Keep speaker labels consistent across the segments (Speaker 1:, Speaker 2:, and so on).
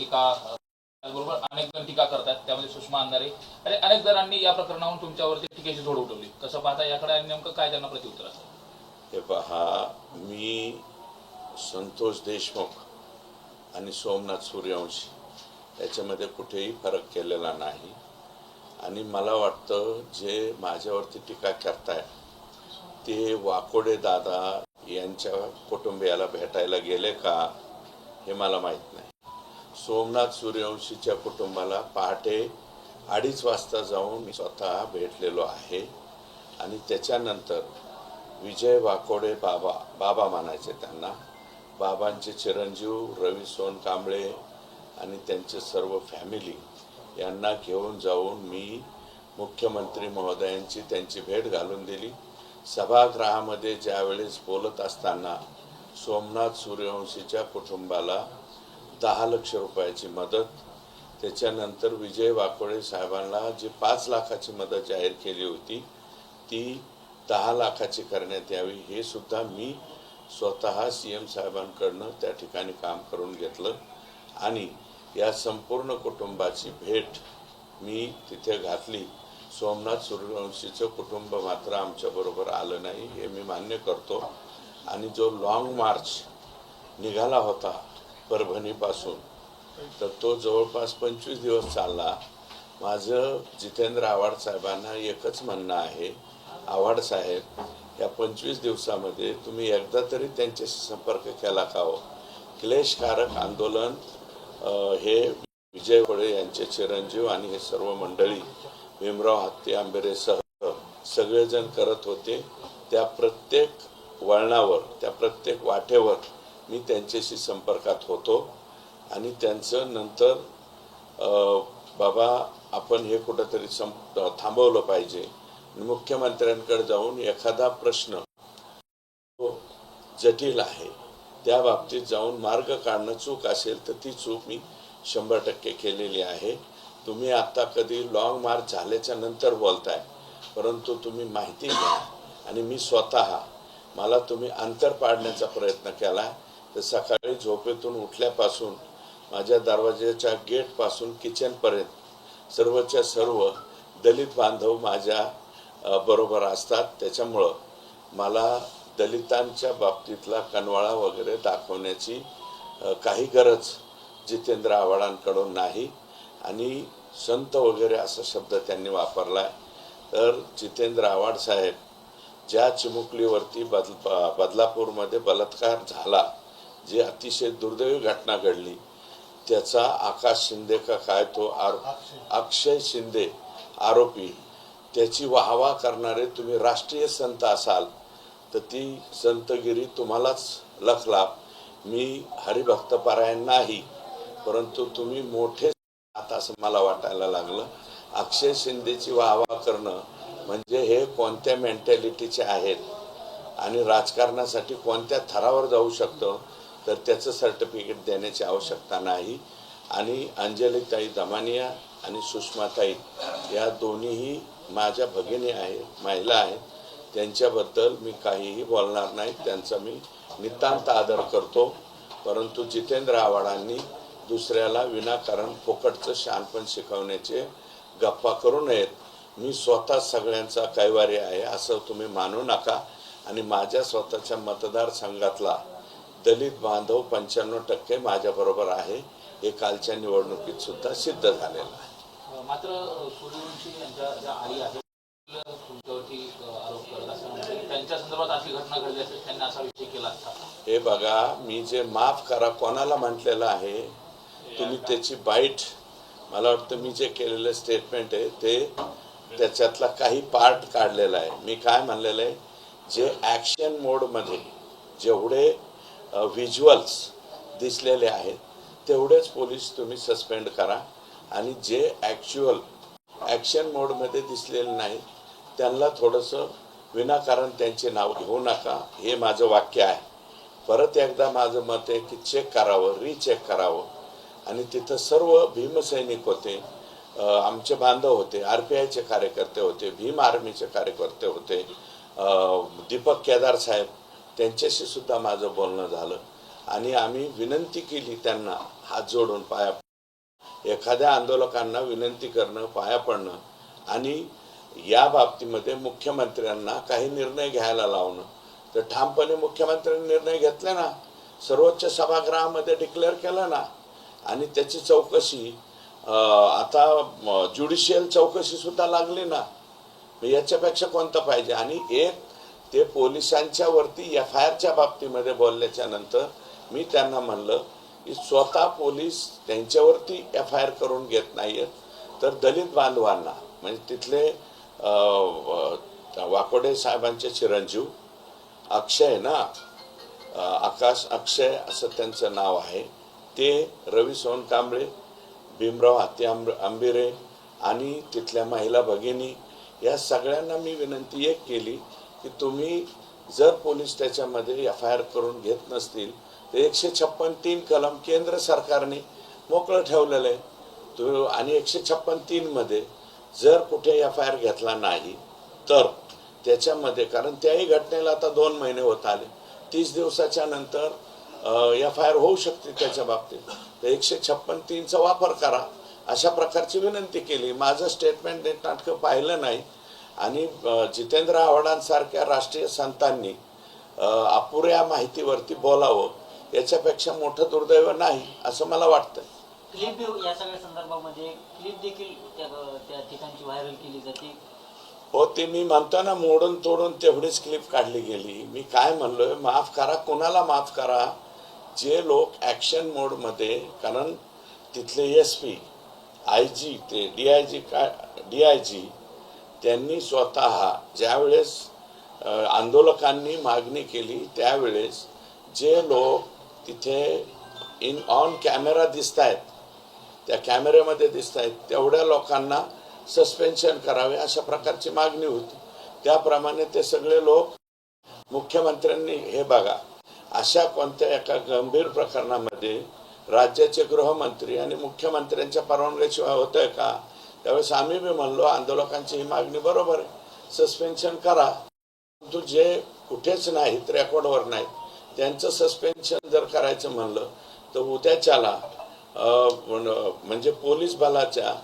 Speaker 1: टीका त्याचबरोबर अनेक जण टीका करतात त्यामध्ये सुषमा अंधारे. आणि अनेक जणांनी या प्रकरणावरून तुमच्यावरती टीकेची झोड उठवली. कसं पाहता याकडे आणि नेमकं काय त्यांना प्रतिउत्तर असेल
Speaker 2: हे पहा मी संतोष देशमुख आणि सोमनाथ सूर्यवंशी याच्यामध्ये कुठेही फरक केलेला नाही. आणि मला वाटतं जे माझ्यावरती टीका करताय ते वाकोडे दादा यांच्या कुटुंबियाला भेटायला गेले का हे मला माहीत नाही. सोमनाथ सूर्यवंशीच्या कुटुंबाला पहाटे अडीच वाजता जाऊन मी स्वतः भेटलेलो आहे. आणि त्याच्यानंतर विजय वाकोडे बाबा बाबा मानायचे त्यांना. बाबांचे चिरंजीव रवी सोन कांबळे आणि त्यांचे सर्व फॅमिली यांना घेऊन जाऊन मी मुख्यमंत्री महोदयांची त्यांची भेट घालून दिली. सभागृहामध्ये ज्यावेळेस बोलत असताना सोमनाथ सूर्यवंशीच्या कुटुंबाला दहा लक्ष रुपयाची मदत. त्याच्यानंतर विजय वाकोडे साहेबांना जी पाच लाखाची मदत जाहीर केली होती ती दहा लाखाची करण्यात यावी हे सुद्धा मी स्वतः सी एम साहेबांकडनं त्या ठिकाणी काम करून घेतलं. आणि या संपूर्ण कुटुंबाची भेट मी तिथे घातली. सोमनाथ सूर्यवंशीचं कुटुंब मात्र आमच्याबरोबर आलं नाही हे मी मान्य करतो. आणि जो लॉंग मार्च निघाला होता परभणीपासून. तर तो जवळपास पंचवीस दिवस चालला. माझं जितेंद्र आव्हाड साहेबांना एकच म्हणणं आहे आव्हाड साहेब या पंचवीस दिवसामध्ये तुम्ही एकदा तरी त्यांच्याशी संपर्क केला का हो? क्लेशकारक आंदोलन हे विजय वडे यांचे चिरंजीव आणि हे सर्व मंडळी भीमराव हत्ती आंबेरेसह सगळेजण करत होते. त्या प्रत्येक वळणावर त्या प्रत्येक वाटेवर मी त्यांच्याशी संपर्कात होतो आणि त्यांचं नंतर बाबा आपण हे कुठंतरी संप थांबवलं पाहिजे. मुख्यमंत्र्यांकडे जाऊन एखादा प्रश्न तो जटिल आहे त्या बाबतीत जाऊन मार्ग काढणं चूक असेल तर ती चूक मी शंभर टक्के केलेली आहे. तुम्ही आता कधी लॉंग मार्च झाल्याच्यानंतर बोलताय परंतु तुम्ही माहिती घ्या आणि मी स्वतः मला तुम्ही अंतर पाडण्याचा प्रयत्न केला. तर सकाळी झोपेतून उठल्यापासून माझ्या दरवाज्याच्या गेटपासून किचनपर्यंत सर्वच्या सर्व दलित बांधव माझ्या बरोबर असतात. त्याच्यामुळं मला दलितांच्या बाबतीतला कनवाळा वगैरे दाखवण्याची काही गरज जितेंद्र आव्हाडांकडून नाही. आणि संत वगैरे असा शब्द त्यांनी वापरला तर जितेंद्र आव्हाड साहेब ज्या चिमुकलीवरती बदल बदलापूरमध्ये बलात्कार झाला जी अतिशय दुर्दैवी घटना घडली त्याचा आकाश शिंदे का काय तो आरो अक्षय. शिंदे आरोपी त्याची वाहवा करणारे तुम्ही राष्ट्रीय संत असाल तर ती संतगिरी तुम्हालाच लखलाप. मी हरिभक्त पारायण नाही परंतु तुम्ही मोठे आता असं मला वाटायला लागलं. अक्षय शिंदेची वाहवा करणं म्हणजे हे कोणत्या मेंटॅलिटीचे आहेत? आणि राजकारणासाठी कोणत्या थरावर जाऊ शकतं? तर त्याचं सर्टिफिकेट देण्याची आवश्यकता नाही. आणि अंजलीताई दमानिया आणि सुषमाताई या दोन्हीही माझ्या भगिनी आहेत महिला आहेत त्यांच्याबद्दल मी काहीही बोलणार नाही. त्यांचा मी नितांत आदर करतो. परंतु जितेंद्र आव्हाडांनी दुसऱ्याला विनाकारण फुकटचं शहाणपण शिकवण्याचे गप्पा करू नयेत. मी स्वतः सगळ्यांचा कैवारी आहे असं तुम्ही मानू नका. आणि माझ्या स्वतःच्या मतदारसंघातला दलित बांधव पंच्याण्णव टक्के माझ्याबरोबर आहे. हे कालच्या निवडणुकीत सुद्धा सिद्ध झालेलं आहे.
Speaker 1: मात्र
Speaker 2: हे बघा मी जे माफ करा कोणाला म्हटलेलं आहे तुम्ही त्याची बाईट मला वाटतं मी जे केलेलं स्टेटमेंट आहे ते त्याच्यातला काही पार्ट काढलेला आहे. मी काय म्हणलेलं आहे? जे ॲक्शन मोडमध्ये जेवढे व्हिज्युअल्स दिसलेले आहेत. तेवढेच पोलीस तुम्ही सस्पेंड करा. आणि जे ॲक्च्युअल ॲक्शन मोडमध्ये दिसलेले नाहीत त्यांना थोडंसं विनाकारण त्यांचे नाव घेऊ नका. हे माझं वाक्य आहे. परत एकदा माझं मत आहे की चेक करावं रिचेक करावं. आणि तिथं सर्व भीमसैनिक होते आमचे बांधव होते आर पी आयचे कार्यकर्ते होते भीम आर्मीचे कार्यकर्ते होते दीपक केदार साहेब त्यांच्याशी सुद्धा माझं बोलणं झालं. आणि आम्ही विनंती केली त्यांना हात जोडून पाया एखाद्या आंदोलकांना विनंती करणं पाया पडणं. आणि या बाबतीमध्ये मुख्यमंत्र्यांना काही निर्णय घ्यायला लावणं. तर ठामपणे मुख्यमंत्र्यांनी निर्णय घेतला ना सर्वोच्च सभागृहामध्ये डिक्लेअर केलं ना आणि त्याची चौकशी आता ज्युडिशियल चौकशी सुद्धा लागली ना. याच्यापेक्षा कोणतं पाहिजे? आणि एक ते पोलिसांच्या वरती एफ आय आरच्या बाबतीमध्ये बोलल्याच्या नंतर मी त्यांना म्हणलं की स्वतः पोलीस त्यांच्यावरती एफ आय आर करून घेत नाहीत तर दलित बांधवांना म्हणजे तिथले वाकोडे साहेबांचे चिरंजीव अक्षय ना आकाश अक्षय असं त्यांचं नाव आहे. ते रवी सोनकांबळे भीमराव हाती आंब आंबिरे आणि तिथल्या महिला भगिनी या सगळ्यांना मी विनंती एक केली की तुम्ही जर पोलीस त्याच्यामध्ये एफ आय आर करून घेत नसतील तर एकशे छप्पन तीन कलम केंद्र सरकारने मोकळं ठेवलेलं आहे. तो आणि एकशे छप्पन तीनमध्ये जर कुठे एफ आय आर घेतला नाही तर त्याच्यामध्ये कारण त्याही घटनेला आता दोन महिने होत आले. तीस दिवसाच्या नंतर एफ आय आर होऊ शकते त्याच्या बाबतीत. तर एकशे छप्पन तीनचा वापर करा. अशा प्रकारची विनंती केली. माझं स्टेटमेंट नेटनाटकं पाहिलं नाही. आणि जितेंद्र आव्हाडांसारख्या राष्ट्रीय संतांनी अपुऱ्या माहितीवरती बोलावं याच्यापेक्षा मोठं दुर्दैव नाही असं मला वाटतं
Speaker 3: क्लिप या सगळ्या संदर्भामध्ये क्लिप देखील त्या त्या ठिकाणची व्हायरल केली जाते.
Speaker 2: हो ते मी म्हणतो ना मोडून तोडून तेवढीच क्लिप काढली गेली. मी काय म्हणलोय माफ करा कोणाला माफ करा जे लोक ॲक्शन मोडमध्ये कारण तिथले एस पी आय जी ते डी आय जी काय डी आय जी त्यांनी स्वतः ज्यावेळेस आंदोलकांनी मागणी केली त्यावेळेस जे लोक तिथे इन ऑन कॅमेरा दिसत आहेत त्या कॅमेऱ्यामध्ये दिसत आहेत तेवढ्या लोकांना सस्पेन्शन करावे अशा प्रकारची मागणी होती. त्याप्रमाणे ते सगळे लोक मुख्यमंत्र्यांनी हे बघा अशा कोणत्या एका गंभीर प्रकरणामध्ये राज्याचे गृहमंत्री आणि मुख्यमंत्र्यांच्या परवानगीशिवाय होतं आहे का? त्यावेळेस आम्ही बी म्हणलो आंदोलकांची ही मागणी बरोबर आहे. सस्पेन्शन करा. परंतु जे कुठेच नाहीत रेकॉर्डवर नाहीत त्यांचं सस्पेन्शन जर करायचं म्हणलं तर उद्याच्याला अं, म्हणजे पोलीस बलाच्या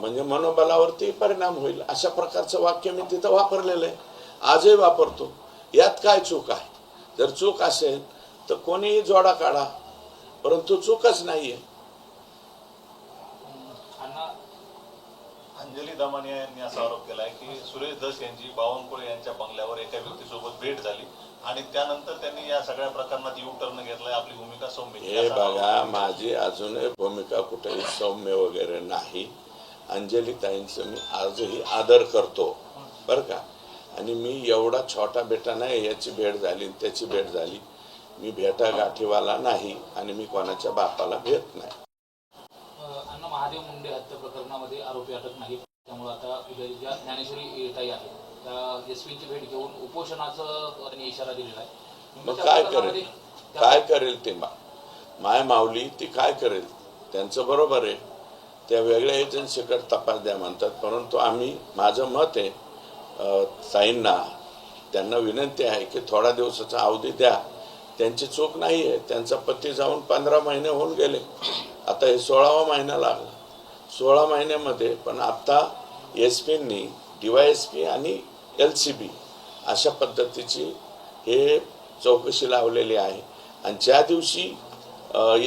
Speaker 2: म्हणजे मनोबलावरती परिणाम होईल. अशा प्रकारचं वाक्य मी तिथं वापरलेलं आहे. आजही वापरतो. यात काय चूक आहे? जर चूक असेल तर कोणीही जोडा काढा. परंतु चूकच नाहीये.
Speaker 4: अंजली दमानिया यांनी असा आरोप केलाय की सुरेश धस यांची बावनकुळे यांच्या बंगल्यावर एका व्यक्तीसोबत भेट झाली आणि त्यानंतर त्यांनी या सगळ्या प्रकरणात यू टर्न घेतलाय आपली भूमिका सौम्य केली.
Speaker 2: हे बघा माझी अजूनही भूमिका कुठेही सौम्य वगैरे नाही. अंजली ताईंचं मी आजही आदर करतो बरं का? आणि मी एवढा छोटा बेटा नाही याची भेट झाली त्याची भेट झाली. मी भेटा गाठीवाला नाही आणि मी कोणाच्या बापाला भेट नाही
Speaker 1: अं, अण्णा महादेव मुंडे हत्या प्रकरणामध्ये आरोपी अटक नाही त्यामुळे आता ज्या ज्ञानेश्वरी ताई आहेत. त्या एस पीची भेट घेऊन उपोषणाचं त्यांनी इशारा दिलेला आहे.
Speaker 2: मग
Speaker 1: त्या
Speaker 2: काय करेल? काय करेल ते मा? माय माऊली ती काय करेल? त्यांचं बरोबर आहे. त्या वेगळ्या एजन्सीकडे तपास द्या म्हणतात. परंतु आम्ही माझं मत आहे अं, ताईंना त्यांना विनंती आहे की थोडा दिवसाचा अवधी द्या. त्यांची चूक नाही आहे त्यांचा पती जाऊन पंधरा महिने होऊन गेले. आता हे सोळावा महिना लागला. सोळा महिन्यामध्ये पण आत्ता एस पींनी डी वाय एस पी आणि एल सी बी अशा पद्धतीची हे चौकशी लावलेली आहे. आणि ज्या दिवशी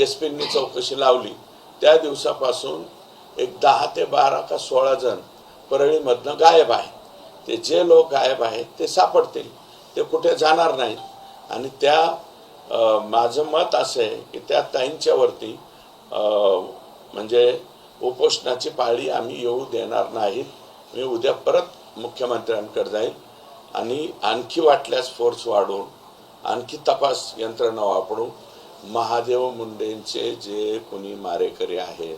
Speaker 2: एस पींनी चौकशी लावली त्या दिवसापासून एक दहा ते बारा का सोळा जण परळीमधनं गायब आहे ते जे लोक गायब आहेत ते सापडतील. ते कुठे जाणार नाहीत. आणि त्या माझं मत असं आहे की त्या ताईंच्यावरती म्हणजे उपोषणाची पाळी आम्ही येऊ देणार नाहीत मी उद्या परत मुख्यमंत्र्यांकडे जाईल आणि आणखी वाटल्यास फोर्स वाढवून आणखी तपास यंत्रणा वापरून महादेव मुंडेंचे जे कोणी मारेकरी आहेत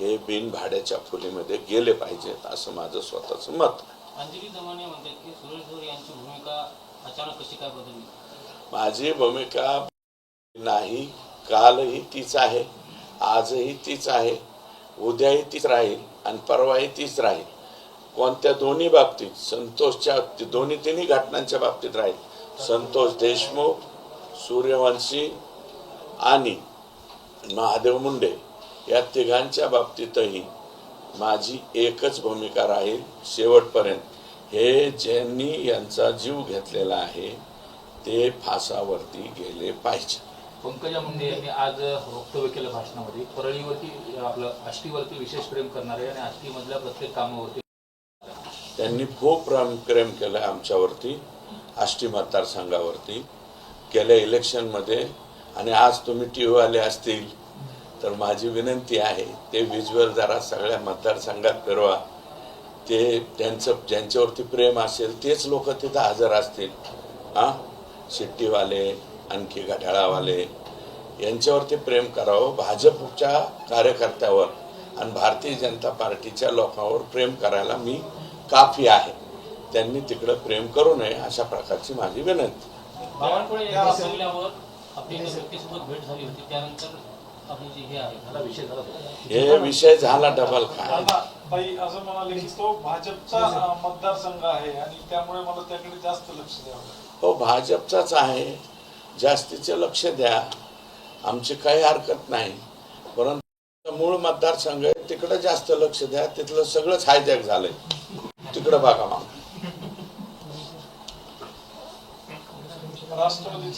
Speaker 2: हे बिनभाड्याच्या खोलीमध्ये गेले पाहिजेत असं माझं स्वतःचं मत माझी भूमिका नाही कालही तीच आहे आजही तीच आहे. उद्याही तीच राहील आणि परवाही तीच राहील. कोणत्या दोन्ही बाबतीत संतोषच्या दोन्ही तिन्ही घटनांच्या बाबतीत राहील. संतोष देशमुख सूर्यवंशी आणि महादेव मुंडे या तिघांच्या बाबतीतही माझी एकच भूमिका राहील शेवटपर्यंत. हे ज्यांनी यांचा जीव घेतलेला आहे ते फासावरती गेले पाहिजे
Speaker 1: पंकजा मुंडे यांनी आज वक्तव्य केलं भाषणामध्ये. परळीवरती आपलं आष्टीवरती विशेष प्रेम करणारे आणि आष्टीमधल्या प्रत्येक कामावरती.
Speaker 2: त्यांनी खूप प्रेम प्रेम केलं आमच्यावरती आष्टी मतदारसंघावरती गेल्या इलेक्शनमध्ये. आणि आज तुम्ही टी व्हीवाले असतील तर माझी विनंती आहे ते विज्युअल जरा सगळ्या मतदारसंघात फिरवा. ते त्यांचं ज्यांच्यावरती प्रेम असेल तेच लोक तिथं हजर असतील. हां? शिट्टीवाले आणखी घड्याळावाले यांच्यावरती प्रेम करावं भाजपच्या कार्यकर्त्यावर आणि भारतीय जनता पार्टीच्या लोकांवर प्रेम करायला मी काफी आहे. त्यांनी तिकडं प्रेम करू नये अशा प्रकारची माझी विनंती.
Speaker 3: हे
Speaker 1: विषय झाला
Speaker 2: डबल काय
Speaker 5: ताई असं म्हणाले की तो भाजपचा मतदारसंघ आहे आणि त्यामुळे मला त्याकडे जास्त लक्ष द्यावं.
Speaker 2: हो भाजपचाच आहे. जास्तीचे लक्ष द्या. आमची काही हरकत नाही. परंतु मूळ मतदारसंघ आहे तिकडं जास्त लक्ष द्या. तिथलं सगळंच हायजॅक झालंय. तिकडं बघा मग.
Speaker 6: म्हणजे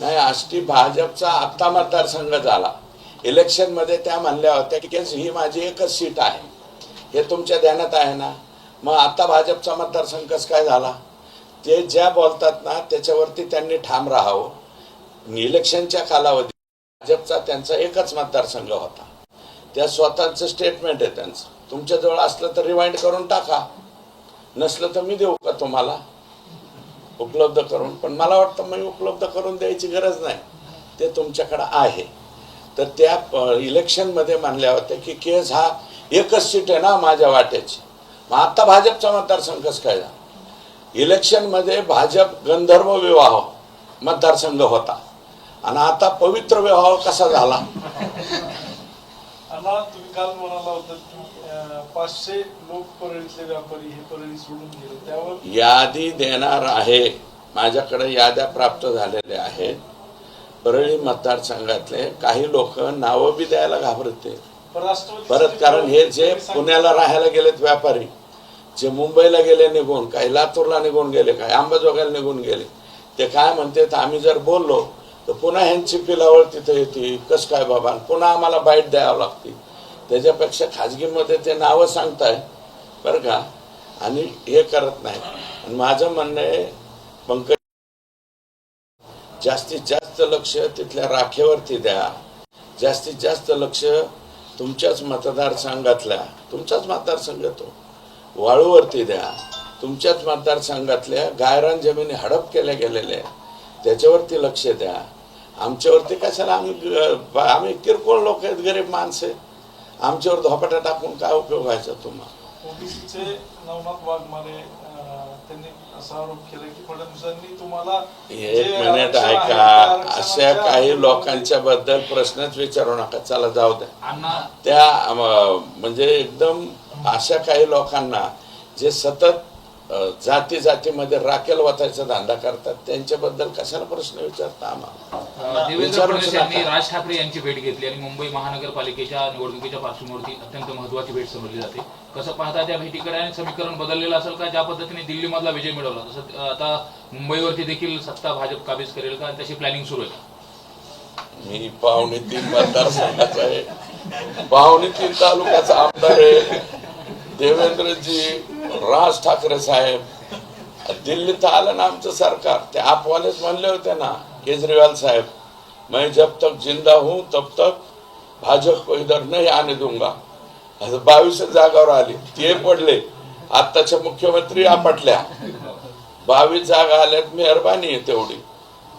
Speaker 2: नाही आष्टी भाजपचा आत्ता मतदारसंघ झाला. इलेक्शनमध्ये त्या म्हणल्या होत्या की ही माझी एकच सीट आहे. हे तुमच्या ध्यानात आहे ना? मग आता भाजपचा मतदारसंघ कसं काय झाला? ते ज्या बोलतात ना त्याच्यावरती त्यांनी ठाम राहावं. इलेक्शनच्या कालावधीत भाजपचा त्यांचा एकच मतदारसंघ होता. त्या स्वतःचं स्टेटमेंट आहे त्यांचं. तुमच्याजवळ असलं तर रिवाइंड करून टाका. नसलं तर मी देऊ का तुम्हाला? उपलब्ध करून. पण मला वाटतं मी उपलब्ध करून द्यायची गरज नाही. ते तुमच्याकडं आहे. तर त्या इलेक्शनमध्ये मानल्या होत्या की केस हा एकच सीट आहे ना माझ्या वाट्याची मग आता भाजपचा मतदारसंघच काय झाला? इलेक्शनमध्ये भाजप गंधर्व विवाह मतदारसंघ होता. आणि आता पवित्र विवाह कसा झाला?
Speaker 5: अण्णा तुम्ही काल म्हणाला होता की पाचशे लोक परळीतले व्यापारी हे परळी सोडून गेले. त्यावर
Speaker 2: यादी देणार आहे. माझ्याकडे याद्या प्राप्त झालेल्या आहेत. परळी मतदारसंघातले काही लोक नावं बी द्यायला घाबरते. परत कारण हे जे पुण्याला राहायला गेलेत व्यापारी जे मुंबईला गेले निघून काही लातूरला निघून गेले काही अंबाजोगाईला निघून गेले. ते काय म्हणतात आम्ही जर बोललो तर पुन्हा ह्यांची पिलावळ तिथे येते. कसं काय बाबा? पुन्हा आम्हाला बाईट द्यावं लागते. त्याच्यापेक्षा खाजगीमध्ये ते नावं सांगताय बरं का? आणि हे करत नाही आणि माझं म्हणणं आहे पंकज जास्तीत जास्त लक्ष तिथल्या राखेवरती द्या. जास्तीत जास्त लक्ष तुमच्याच मतदारसंघातल्या तुमचाच मतदारसंघ तो वाळूवरती द्या. तुमच्याच मतदारसंघातल्या गायरान जमिनी हडप केल्या गेलेल्या आहेत. त्याच्यावरती लक्ष द्या. आमच्यावरती कशाला आम्ही आम्ही किरकोळ लोक आहेत गरीब माणसं आमच्यावर धोपाटा टाकून काय उपयोग व्हायचा तुम्हाला?
Speaker 5: ओबीसीचे नवनाथ वाघमारे अं, त्यांनी असा आरोप केला की फडणवीसांनी तुम्हाला
Speaker 2: एक मिनिट ऐका. अशा काही लोकांच्या बद्दल प्रश्नच विचारू नका. चला जाऊ द्या. त्या म्हणजे एकदम अशा काही लोकांना जे सतत जाती जातीमध्ये राखेल वाचायचा धंदा करतात त्यांच्याबद्दल कशाला प्रश्न विचारता आम्हाला?
Speaker 1: देवेंद्र फडणवीस यांनी. राज ठाकरे यांची भेट घेतली आणि मुंबई महानगरपालिकेच्या निवडणुकीच्या पार्श्वभूमीवरती अत्यंत महत्वाची भेट समजली जाते. कसं पाहता त्या भेटीकडे आणि समीकरण बदललेलं असेल का? ज्या पद्धतीने दिल्लीमधला विजय मिळवला. तसं आता मुंबईवरती देखील सत्ता भाजप काबीज करेल का? आणि तशी प्लॅनिंग सुरू आहे?
Speaker 2: मी पावणे तीन मतदारसंघाचा आहे. पावणे तीन तालुक्याचा आमदार आहे. देवेंद्रजी राज ठाकरे साहेब दिल्लीत आलं ना आमचं सरकार. ते आपवालेच म्हणले होते ना केजरीवाल साहेब मैं जब तक जिंदा हूं तब तक भाजप को इधर नाही आणे दूंगा. बावीस जागावर आली. ते पडले. आत्ताच्या मुख्यमंत्री आपटल्या. बावीस जागा आल्यात मेहरबानी आहे तेवढी.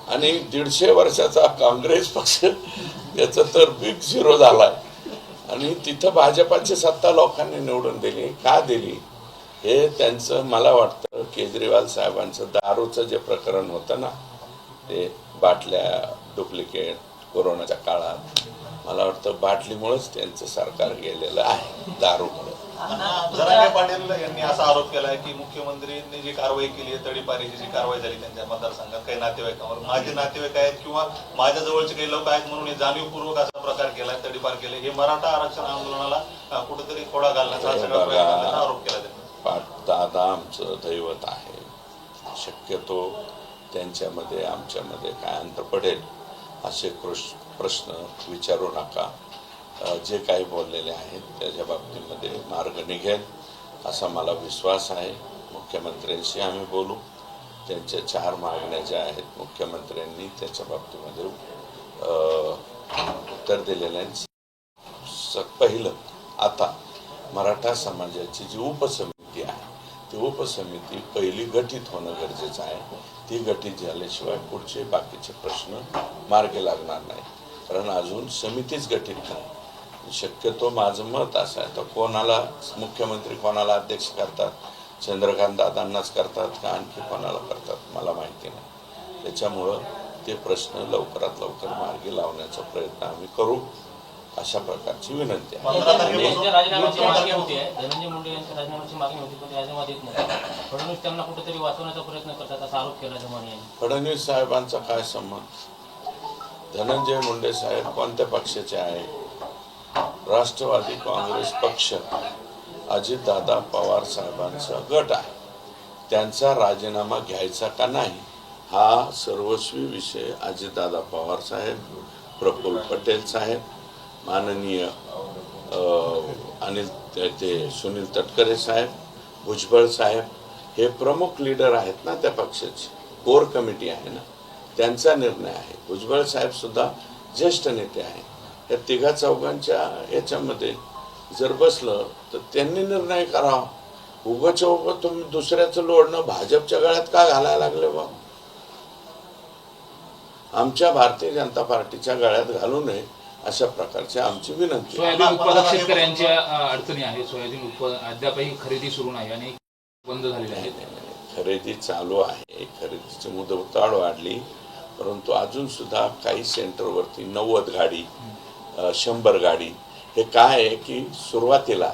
Speaker 2: आणि दीडशे वर्षाचा काँग्रेस पक्ष त्याचा तर बिग झिरो झालाय. आणि तिथं भाजपाची सत्ता लोकांनी निवडून दिली. का दिली? हे त्यांचं मला वाटतं केजरीवाल साहेबांचं दारूचं जे प्रकरण होतं ना ते बाटल्या डुप्लिकेट कोरोनाच्या काळात मला वाटतं बाटलीमुळेच त्यांचं सरकार गेलेलं आहे दारूमुळे.
Speaker 4: जरांगे पाटील यांनी असा आरोप केलाय की मुख्यमंत्र्यांनी जी कारवाई केली आहे तडीपारीची जी कारवाई झाली त्यांच्या मतदारसंघात काही नातेवाईकांवर माझे नातेवाईक आहेत किंवा माझ्या जवळचे काही लोक आहेत म्हणून जाणीवपूर्वक असा प्रकार केलाय तडीपार केले. हे मराठा आरक्षण आंदोलनाला कुठेतरी खोडा घालण्याचा हा सगळा प्रयत्न करण्याचा आरोप केला त्यांनी.
Speaker 2: पाट दादा आमचं दैवत आहे. शक्यतो त्यांच्यामध्ये आमच्यामध्ये काय अंतर पडेल असे कृष प्रश्न विचारू नका. जे काही बोललेले आहेत त्याच्या बाबतीमध्ये मार्ग निघेल असा मला विश्वास आहे. मुख्यमंत्र्यांशी आम्ही बोलू. त्यांच्या चार मागण्या ज्या आहेत मुख्यमंत्र्यांनी त्याच्या बाबतीमध्ये उत्तर दिलेलं आहे. स- पहिलं आता मराठा समाजाची जी उपसमिती आहे ती उपसमिती पहिली गठीत होणं गरजेचं आहे. ती गठीत झाल्याशिवाय पुढचे बाकीचे प्रश्न मार्गी लागणार नाही कारण अजून समितीच गठीत नाही. शक्यतो माझं मत असं आहे. तर कोणाला मुख्यमंत्री कोणाला अध्यक्ष करतात? चंद्रकांत दादांनाच करतात का आणखी कोणाला करतात? मला माहिती नाही. त्याच्यामुळं ते प्रश्न लवकरात लवकर मार्गी लावण्याचा प्रयत्न आम्ही करू अशा प्रकारची विनंती आहे.
Speaker 3: फडणवीस
Speaker 2: साहेबांचा काय संबंध? धनंजय मुंडे साहेब कोणत्या पक्षाचे आहे? राष्ट्रवादी काँग्रेस पक्ष अजितदादा पवार साहेबांचा गट आहे. त्यांचा राजीनामा घ्यायचा का नाही हा सर्वस्वी विषय अजितदादा पवार साहेब प्रफुल्ल पटेल साहेब माननीय अनिल ते सुनील तटकरे साहेब भुजबळ साहेब हे प्रमुख लीडर आहेत ना त्या पक्षाचे कोर कमिटी आहे ना त्यांचा निर्णय आहे. भुजबळ साहेब सुद्धा ज्येष्ठ नेते आहेत. या तिघा चौघांच्या याच्यामध्ये जर बसलं तर त्यांनी निर्णय करावा. उगाच्या उगं तुम्ही दुसऱ्याचं लोडणं भाजपच्या गळ्यात का घालायला लागले बा? आमच्या भारतीय जनता पार्टीच्या गळ्यात घालू नये अशा प्रकारची आमची विनंती आहे.
Speaker 1: सोयाबीन उत्पादक शेतकऱ्यांच्या अडचणी आहेत. सोयाबीन उत्पादन अद्यापही खरेदी सुरू नाही आणि बंद झालेले आहेत.
Speaker 2: खरेदी चालू आहे. खरेदीची मुदतवाढ वाढली. परंतु अजून सुद्धा काही सेंटरवरती नव्वद गाडी शंभर गाडी. हे काय आहे की सुरुवातीला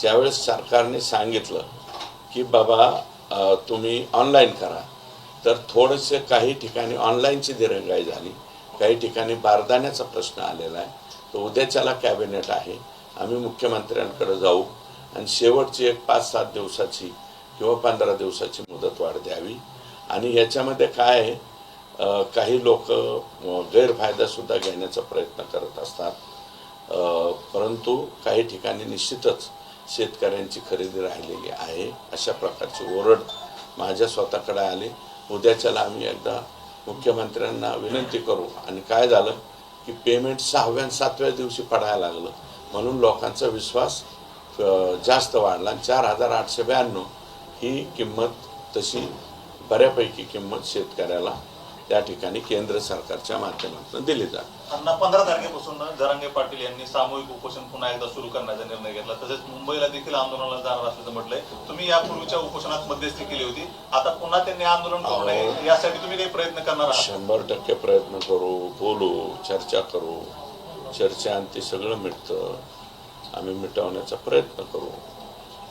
Speaker 2: ज्यावेळेस सरकारने सांगितलं की बाबा तुम्ही ऑनलाईन करा. तर थोडेसे काही ठिकाणी ऑनलाईनची दिरंगाई झाली. काही ठिकाणी बारदाण्याचा प्रश्न आलेला आहे. तर उद्याच्याला कॅबिनेट आहे. आम्ही मुख्यमंत्र्यांकडे जाऊ आणि शेवटची एक पाच सात दिवसाची किंवा पंधरा दिवसाची मुदतवाढ द्यावी. आणि याच्यामध्ये काय आहे? काही लोक गैरफायदासुद्धा घेण्याचा प्रयत्न करत असतात. परंतु काही ठिकाणी निश्चितच शेतकऱ्यांची खरेदी राहिलेली आहे. अशा प्रकारची ओरड माझ्या स्वतःकडे आली. उद्याच्याला आम्ही एकदा मुख्यमंत्र्यांना विनंती करू. आणि काय झालं की पेमेंट सहाव्या आणि सातव्या दिवशी पडायला लागलं. म्हणून लोकांचा विश्वास जास्त वाढला. आणि चार हजार आठशे ब्याण्णव ही किंमत तशी बऱ्यापैकी किंमत शेतकऱ्याला त्या ठिकाणी केंद्र सरकारच्या माध्यमातून दिली जाते.
Speaker 4: अण्णा पंधरा तारखेपासून जरांगे पाटील यांनी सामूहिक उपोषण पुन्हा एकदा सुरू करण्याचा निर्णय घेतला. तसेच मुंबईला देखील आंदोलनाला जाणार असल्याचं म्हटलंय. तुम्ही यापूर्वीच्या उपोषणात मध्यस्थी केली होती. आता पुन्हा त्यांनी आंदोलन करू नये. यासाठी तुम्ही काही प्रयत्न करणार आहात?
Speaker 2: शंभर टक्के प्रयत्न करू बोलू चर्चा करू. चर्चांती सगळं मिटतं. आम्ही मिटवण्याचा प्रयत्न करू.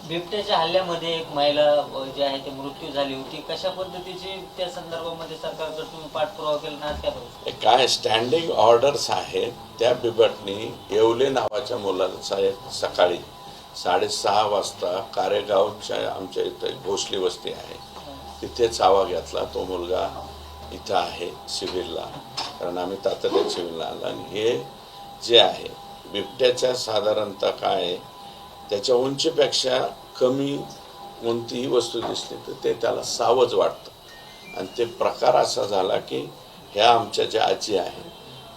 Speaker 3: बिबट्याच्या हल्ल्यामध्ये एक महिला जी आहे ती मृत्यू झाली होती. कशा पद्धतीची त्या संदर्भामध्ये सरकारकडे तुम्ही पाठपुरावा केला ना त्या काय
Speaker 2: स्टँडिंग ऑर्डर्स आहेत त्या बिबटनी येवले नावाच्या मुलाचा एक सकाळी साडेसहा वाजता कारेगावच्या आमच्या इथं भोसली वस्ती आहे. तिथे चावा घेतला. तो मुलगा इथं आहे सिव्हिलला. कारण आम्ही तातडीत सिव्हिलला आला आणि हे जे आहे बिबट्याच्या साधारणतः काय आहे, त्याच्या उंचीपेक्षा कमी कोणतीही वस्तू दिसली तर ते त्याला सावज वाटतं. आणि ते प्रकार असा झाला की ह्या आमच्या ज्या आजी आहेत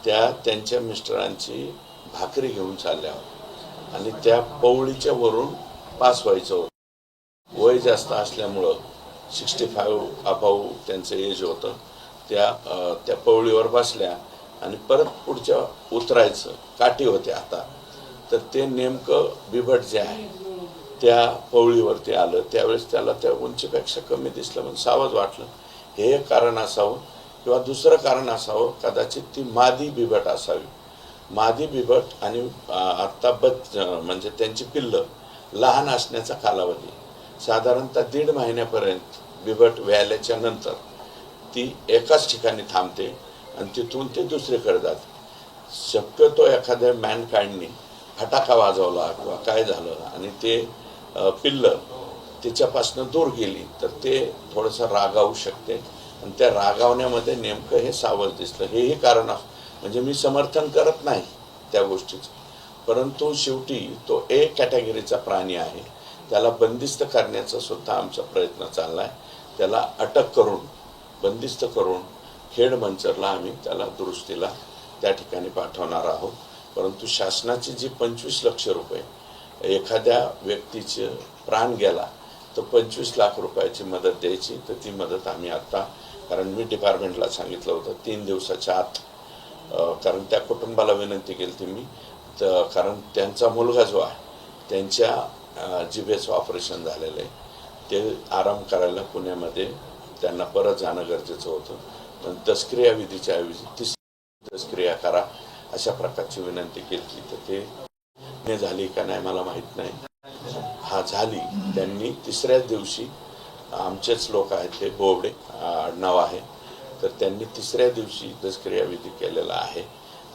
Speaker 2: त्या त्यांच्या मिस्टरांची भाकरी घेऊन चालल्या होत्या. आणि त्या पवळीच्या वरून पास व्हायचं होतं. वय जास्त असल्यामुळं सिक्स्टी फाईव्ह अभाऊ त्यांचं एज होतं. त्या त्या पवळीवर बसल्या आणि परत पुढच्या उतरायचं. काठी होत्या आता. तर ते नेमकं बिभट जे आहे त्या पवळीवरती आलं. त्यावेळेस त्याला त्या उंचीपेक्षा कमी दिसलं म्हणून सावध वाटलं. हे एक कारण असावं किंवा दुसरं कारण असावं कदाचित ती मादी बिबट असावी. मादी बिबट आणि आत्ता बच म्हणजे त्यांची पिल्लं लहान असण्याचा कालावधी. साधारणतः दीड महिन्यापर्यंत बिबट व्हायल्याच्या नंतर ती एकाच ठिकाणी थांबते आणि तिथून ते दुसरीकडे जाते. शक्यतो एखाद्या मॅनकाइंडनी फटाका वाजवला किंवा काय झालं आणि ते पिल्लं तिच्यापासून दूर गेली तर ते थोडंसं रागावू शकते. आणि त्या रागावण्यामध्ये नेमकं हे सावध दिसलं. हेही कारण म्हणजे मी समर्थन करत नाही त्या गोष्टीचं. परंतु शेवटी तो ए कॅटेगरीचा प्राणी आहे. त्याला बंदिस्त करण्याचा सुद्धा आमचा प्रयत्न चालला आहे त्याला अटक करून बंदिस्त करून खेड मंचरला आम्ही त्याला दुरुस्तीला त्या ठिकाणी पाठवणार आहोत. परंतु शासनाची जी पंचवीस लक्ष रुपये एखाद्या व्यक्तीचे प्राण गेला तर पंचवीस लाख रुपयाची मदत द्यायची तर ती मदत आम्ही आत्ता कारण मी डिपार्टमेंटला सांगितलं होतं तीन दिवसाच्या आत कारण त्या कुटुंबाला विनंती केली होती मी तर कारण त्यांचा मुलगा जो आहे त्यांच्या जिभेचं ऑपरेशन झालेलं आहे ते आराम करायला पुण्यामध्ये त्यांना परत जाणं गरजेचं होतं. पण तस्क्रिया विधीच्या ऐवजी तिसरी दसक्रिया करा अशा प्रकारची विनंती केली तर ते झाली का नाही मला माहीत नाही. हा झाली. त्यांनी तिसऱ्याच दिवशी आमचेच लोक आहेत ते बोबडे आडनाव आहे. तर त्यांनी तिसऱ्या दिवशी दसक्रिया विधी केलेला आहे.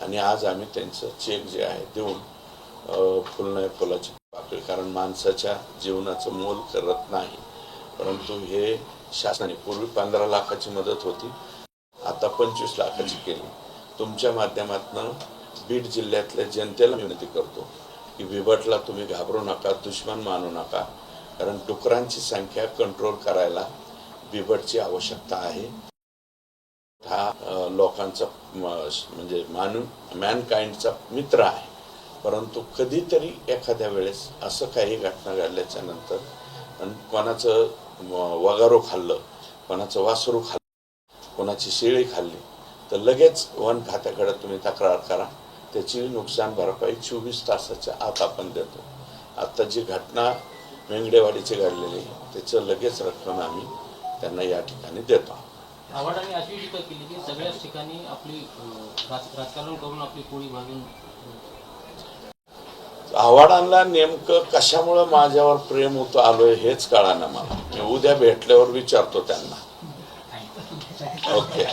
Speaker 2: आणि आज आम्ही त्यांचं चेक जे आहे देऊन फुलणं फुलाची पाकळी कारण माणसाच्या जीवनाचं मोल करत नाही. परंतु हे शासनाने पूर्वी पंधरा लाखाची मदत होती आता पंचवीस लाखाची केली. तुमच्या माध्यमातून बीड जिल्ह्यातल्या जनतेला विनंती करतो की बिबटला तुम्ही घाबरू नका दुश्मन मानू नका. कारण डुकरांची संख्या कंट्रोल करायला बिबटची आवश्यकता आहे. हा लोकांचा म्हणजे मानू मॅनकाइंडचा मित्र आहे. परंतु कधीतरी एखाद्या वेळेस असं काही घटना घडल्याच्या नंतर कोणाचं वगारो खाल्लं कोणाचं वासरू खाल्लं कोणाची शेळी खाल्ली तर लगेच वन खात्याकडे तुम्ही तक्रार करा. त्याची नुकसान भरपाई चोवीस तासाच्या आत आपण देतो. आता जी घटना मेंगडेवाडीची घडलेली त्याचं लगेच रक्कम आम्ही त्यांना या ठिकाणी देतो.
Speaker 7: आव्हाडांनी अशी टीका केली की सगळ्याच ठिकाणी आपली राजकारण करून आपली पोळी भाजून
Speaker 2: आव्हाडांना नेमकं कशामुळं माझ्यावर प्रेम होतं आलोय हेच कळा ना मला. मी उद्या भेटल्यावर विचारतो त्यांना. ఓకే